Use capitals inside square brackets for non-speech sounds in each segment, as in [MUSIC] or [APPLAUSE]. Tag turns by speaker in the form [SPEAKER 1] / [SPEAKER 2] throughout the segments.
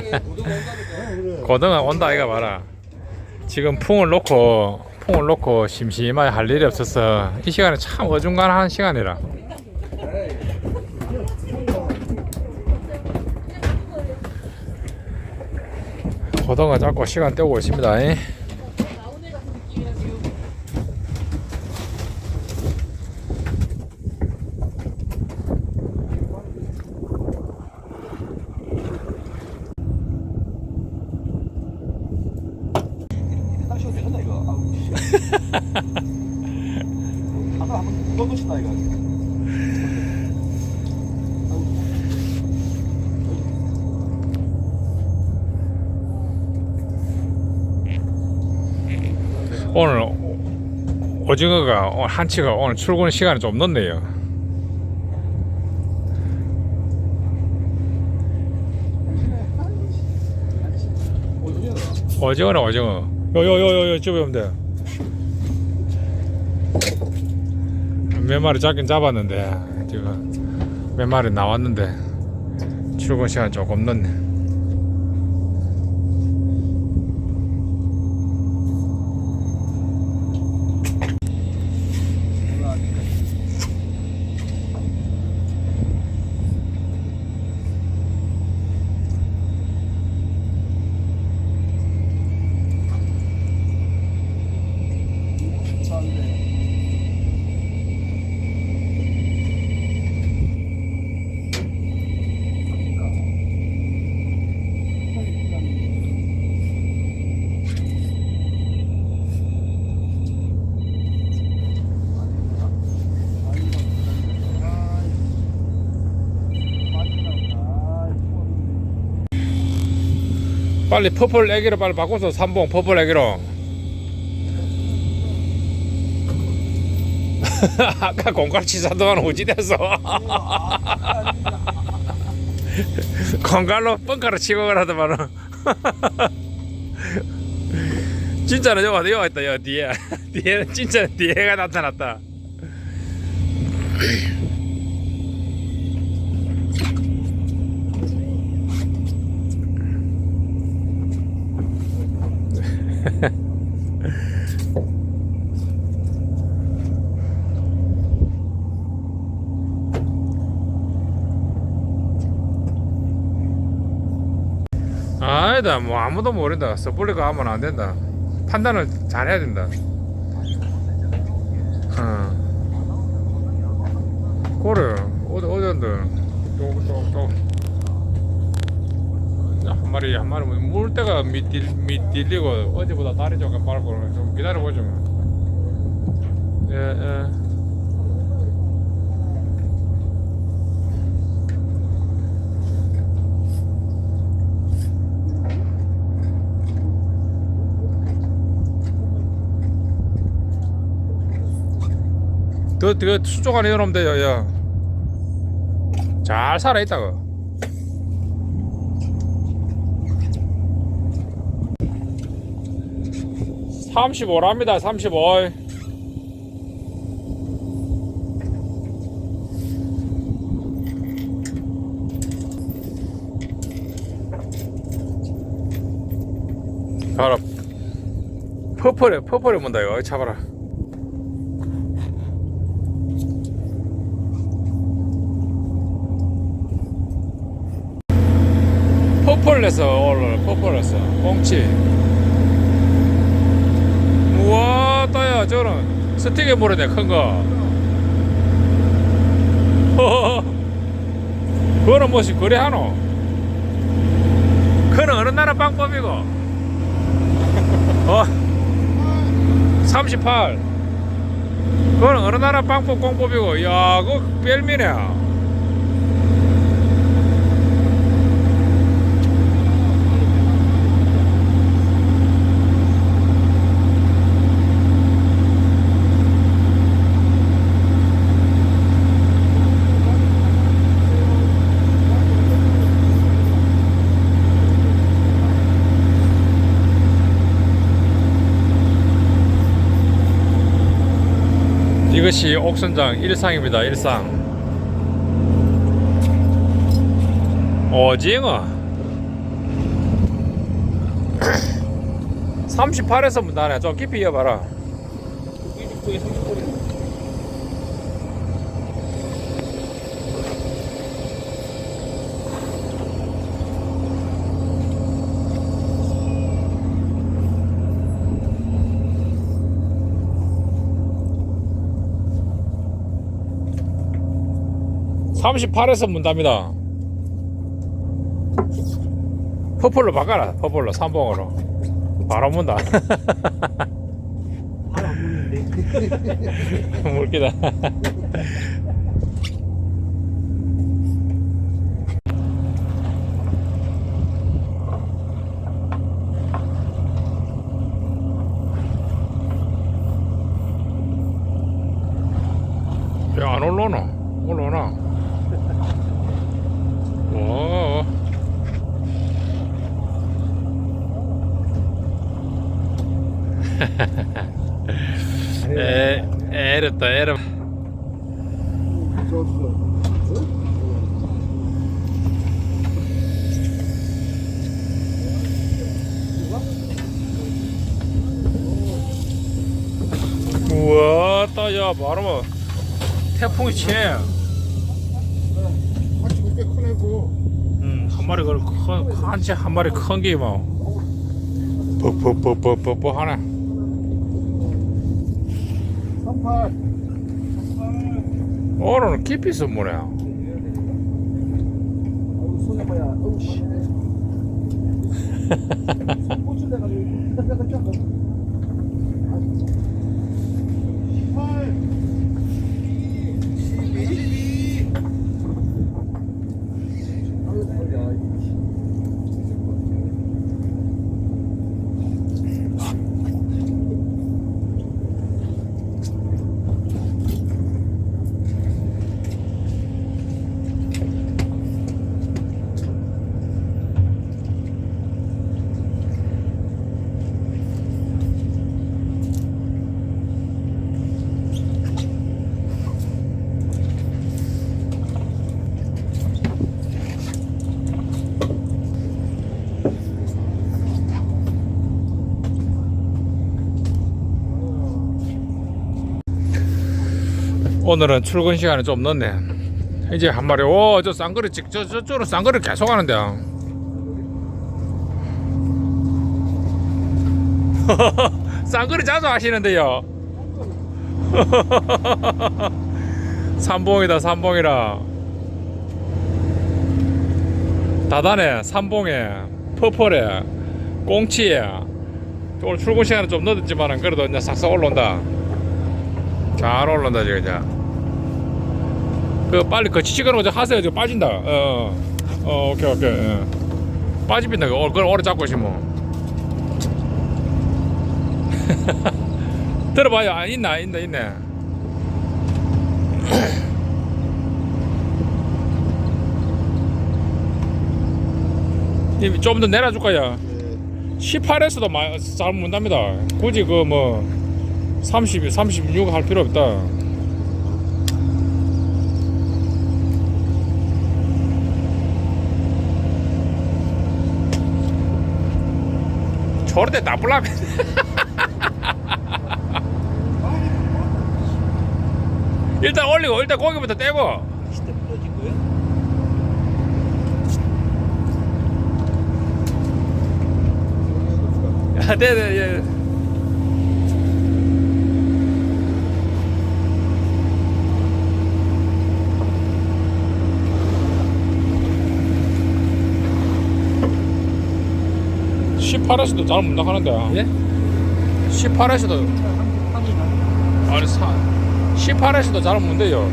[SPEAKER 1] [LAUGHS] 고등어 온다 아이가 봐라. 지금 풍을 놓고 풍을 놓고 심심하게 할 일이 없어서 이 시간에 참 어중간한 시간이라. 고등어 잡고 시간 때우고 있습니다 잉.
[SPEAKER 2] 다시 되겠나 이거 아우 씨 아까 한번 더 놓친다 이거
[SPEAKER 1] 오늘 오징어가 한치가 오늘 출근 시간이 좀 늦네요. 오징어는 오징어. 요요요요 집에 오면 돼. 몇 마리 잡긴 잡았는데 지금 몇 마리 나왔는데 출근 시간 조금 늦네. 빨리 퍼플 애기로 빨리 바꿔서 삼봉 퍼플 애기로. [LAUGHS] 아까 공갈치 사동안 우지대서 [LAUGHS] 공갈로 뻥카로 치고 가라더만은. [LAUGHS] 진짜는 여기 여기 있다 여기 뒤에. 뒤에는 진짜 뒤에가 나타났다 [LAUGHS] 아니다 뭐 아무도 모른다. 섣불리가 하면 안 된다. 판단을 잘 해야 된다. 어. 그래 어디 어디인데 다리 한 마리 물때가 밑딜 밑딜리고 어제보다 다리 조금 빠르고 좀 기다려 보죠. 뭐. 예 예. 그, 그 수조관에 열어놓으면 야. 잘 살아있다, 그. 35랍니다 35 봐라. 퍼플에 퍼플에 문다 이거. 잡아라. 퍼플에서 올라 퍼플에서. 꽁치. 우와 따야 저런. 스틱에 모르네 큰거. [LAUGHS] 그거는 뭐시 그래 하노? 그는 어느 나라 방법이고? [LAUGHS] 어? 38 그거는 어느 나라 방법 공법이고? 야 그거 뺄미네 이것이 옥선장 일상입니다. 일상. 오징어 38에서 문단해 좀 깊이 이어봐라.
[SPEAKER 2] 29에
[SPEAKER 1] 30분이네 38에서 문답니다. 퍼플로 바꿔라. 퍼플로 3봉으로. 바로 문다.
[SPEAKER 2] 바로 문는데. [LAUGHS]
[SPEAKER 1] 물기다. 야, 뭐, 태풍이 치네.
[SPEAKER 3] 한치고 꽤 커내고
[SPEAKER 1] 음, 한 마리 그 큰, 한치 한 마리 큰게 뭐. 뻑뻑뻑뻑뻑뻑 하네.
[SPEAKER 3] 38
[SPEAKER 1] 오늘은 깊이 선물이야.
[SPEAKER 2] 아우 손에 씨. 쫙. [LAUGHS]
[SPEAKER 1] 오늘은 출근 시간이 좀 늦네. 이제 한 마리. 오, 저 쌍거리 찍, 저 저쪽으로 쌍거리 계속 하는데. [LAUGHS] 쌍거리 자주 하시는데요. [LAUGHS] 삼봉이다, 삼봉이라. 다단에, 삼봉에, 퍼펄에, 꽁치에. 오늘 출근 시간은 좀 늦었지만은 그래도 이제 싹싹 올라온다. 잘 올라온다 지금 이제 그 빨리 그 지치가는 거 하세요. 지금 빠진다. 어, 어, 어 오케이 오케이. 어. 빠집니다. 그걸 오래 잡고 있으면. [LAUGHS] 들어봐요. 아 있나 있나 있네. 좀더 내려줄까요? 18에서도 잘 문답니다. 굳이 그 뭐 30, 36 할 필요 없다. 때 나쁠라면 [LAUGHS] 일단 올리고 일단 고기부터 떼고
[SPEAKER 2] 시대 거야?
[SPEAKER 1] 야, 네네 예. (18에서도) 잘 못 나가는데.
[SPEAKER 2] 예?
[SPEAKER 1] (18에서도) 아니 사 (18에서도) 잘 못 돼요.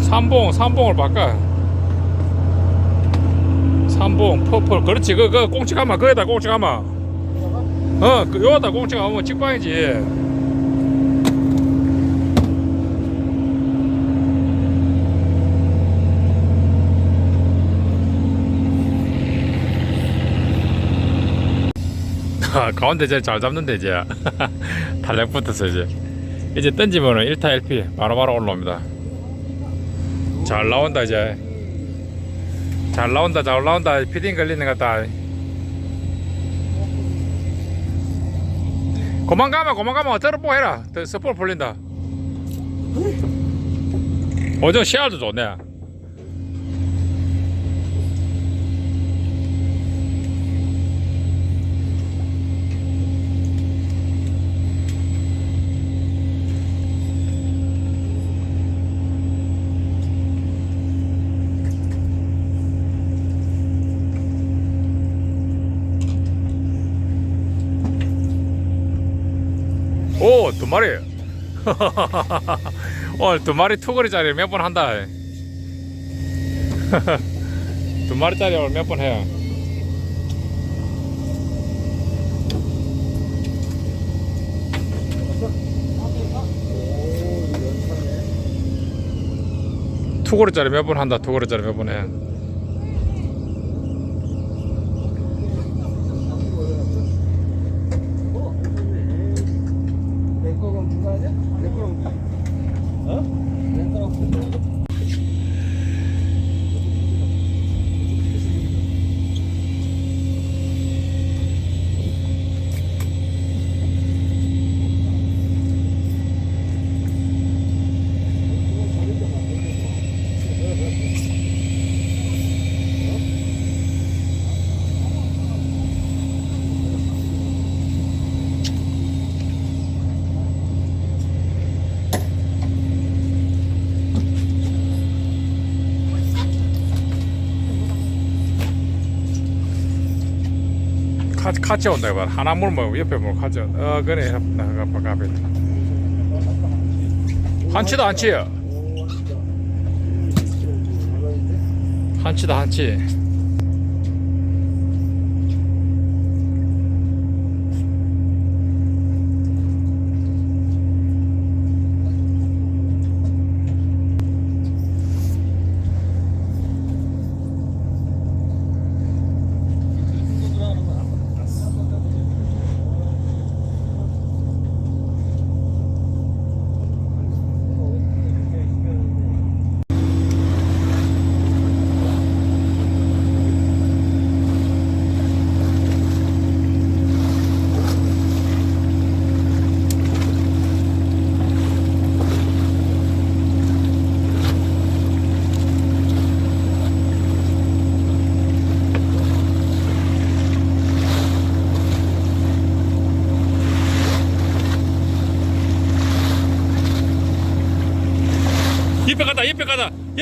[SPEAKER 1] 삼봉 삼봉을 바꿔. 삼봉 퍼플. 그렇지. 그, 그 꽁치 가마 거기다 꽁치 가마 어그 요다 꽁치 가면 직방이지 가운데 제일 잘 잡는데 이제 [LAUGHS] 탄력 붙었어 이제 이제 던지면은 1타 1피 바로바로 올라옵니다. 잘 나온다 이제. 잘 나온다 잘 나온다 피딩 걸리는 것 같다. 그만 가면 그만 가면 들어보 해라. 더 스포 풀린다. 어저 씨알도 좋네. 오, 두 마리. [LAUGHS] 오늘 두 마리 투거리짜리 몇 번 한다. [LAUGHS] 두 마리짜리 오늘 몇 번 해. 투거리짜리 몇 번 한다. 투거리짜리 몇 번 해.
[SPEAKER 2] 내 거랑 누가 하냐? 내 거랑 어? 내 거랑
[SPEAKER 1] 카, 카치 온다 이봐 하나 물면 옆에 물 온다. 어 그래. 나가 바깥에 한치다 한치. 한치다 한치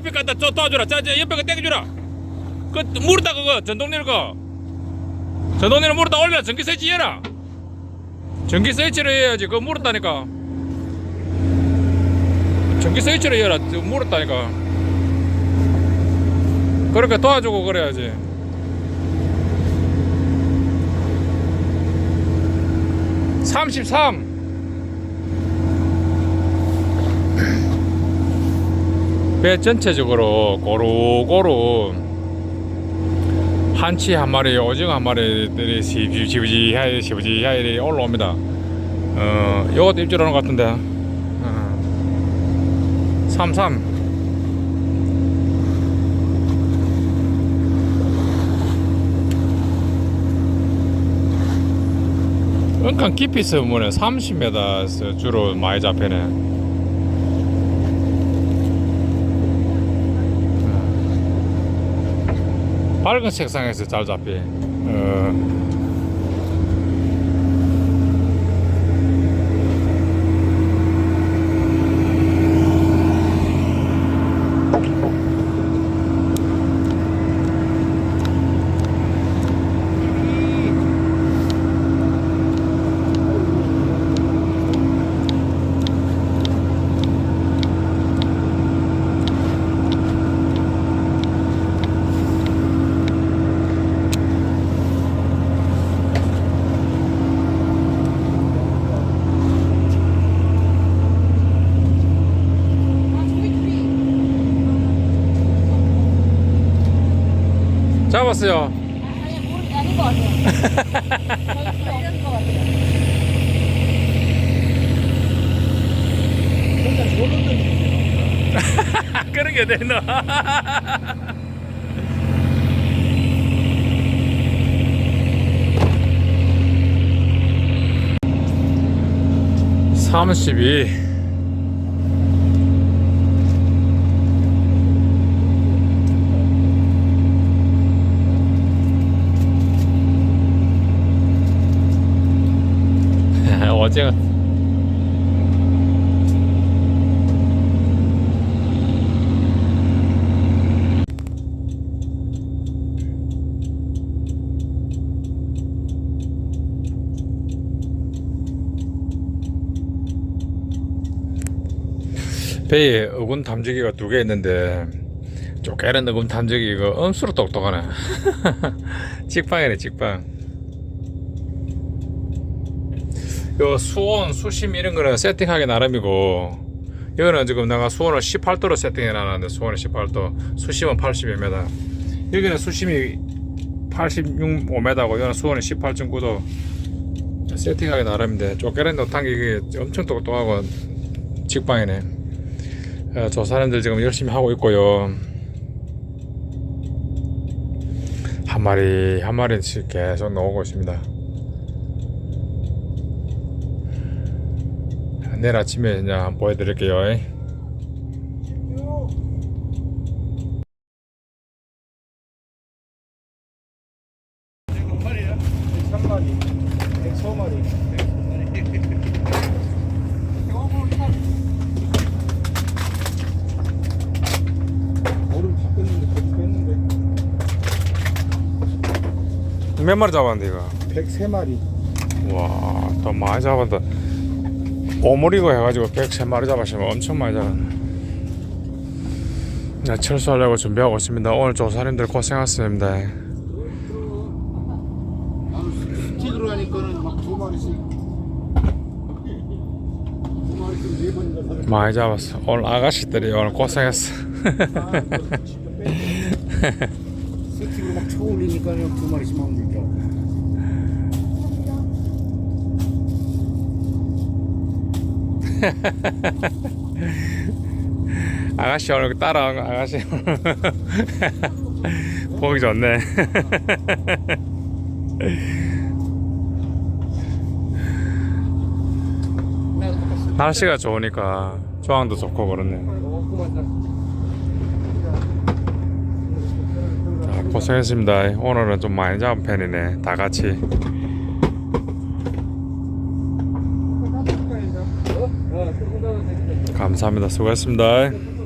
[SPEAKER 1] 옆에 가다 저 도와주라. 자, 자 옆에 가 땡겨주라. 그 물었다 그거 전동리를 거 전동리를 물었다 올려 전기 스위치 해라. 전기 스위치를 해야지 그거 물었다니까. 전기 스위치를 해라. 물었다니까. 그렇게 도와주고 그래야지. 삼십삼 배 전체적으로 고루고루 한치 한 마리, 오징어 한 마리들이 시부지하게 시부지하게 올라옵니다. 어, 요것도 입질하는 것 같은데. 어. 삼삼. 은칸 깊이 쓰면 30m에서 주로 많이 잡히네. 밝은 색상에서 잘 잡히. 어. 왔어요?
[SPEAKER 4] 아니, 아닌 것 같아요.
[SPEAKER 1] 그런 게 되나? [LAUGHS] 삼십이. 제가 배에 어군 탐지기가 두 개 있는데 쪼개는 어군 탐지기 이거 엄수로 똑똑하네. [LAUGHS] 직방이네 직방 요 수온 수심 이런 거는 세팅하기 나름이고 이거는 지금 내가 수온을 18도로 세팅해 놨는데 수온이 18도 수심은 82m 여기는 수심이 86.5m고 이거는 수온이 18.9도 세팅하기 나름인데 쪼개는 노탕기 이게 엄청 똑똑하고 직방이네 어, 저 사람들 지금 열심히 하고 있고요. 한 마리 한 마리씩 계속 나오고 있습니다. 내일 아침에 이제 한번 보여드릴게요.
[SPEAKER 3] 몇 마리야?
[SPEAKER 2] 103마리 104마리 얼음 다 뺐는데 계속 뺐는데
[SPEAKER 1] 몇 마리 잡았는데 이거?
[SPEAKER 2] 103마리
[SPEAKER 1] 와, 더 많이 잡았다. 오므리고 해가지고 103마리 잡았으면 엄청 많이 잡았네. 네, 철수하려고 준비하고 있습니다. 오늘 조사님들
[SPEAKER 2] 고생하셨습니다.
[SPEAKER 1] 많이 잡았어. 오늘 아가씨들이 오늘 고생했어. [LAUGHS] [LAUGHS]
[SPEAKER 2] 스틱으로 막 쳐올리니까는 두 마리씩 막 물려 [LAUGHS]
[SPEAKER 1] 아가씨 오늘 따라온 거 아가씨 [LAUGHS] 보기 좋네. [LAUGHS] 날씨가 좋으니까 조항도 좋고 그렇네. 자, 고생했습니다. 오늘은 좀 많이 잡은 편이네. 다 같이. 감사합니다. 수고했습니다.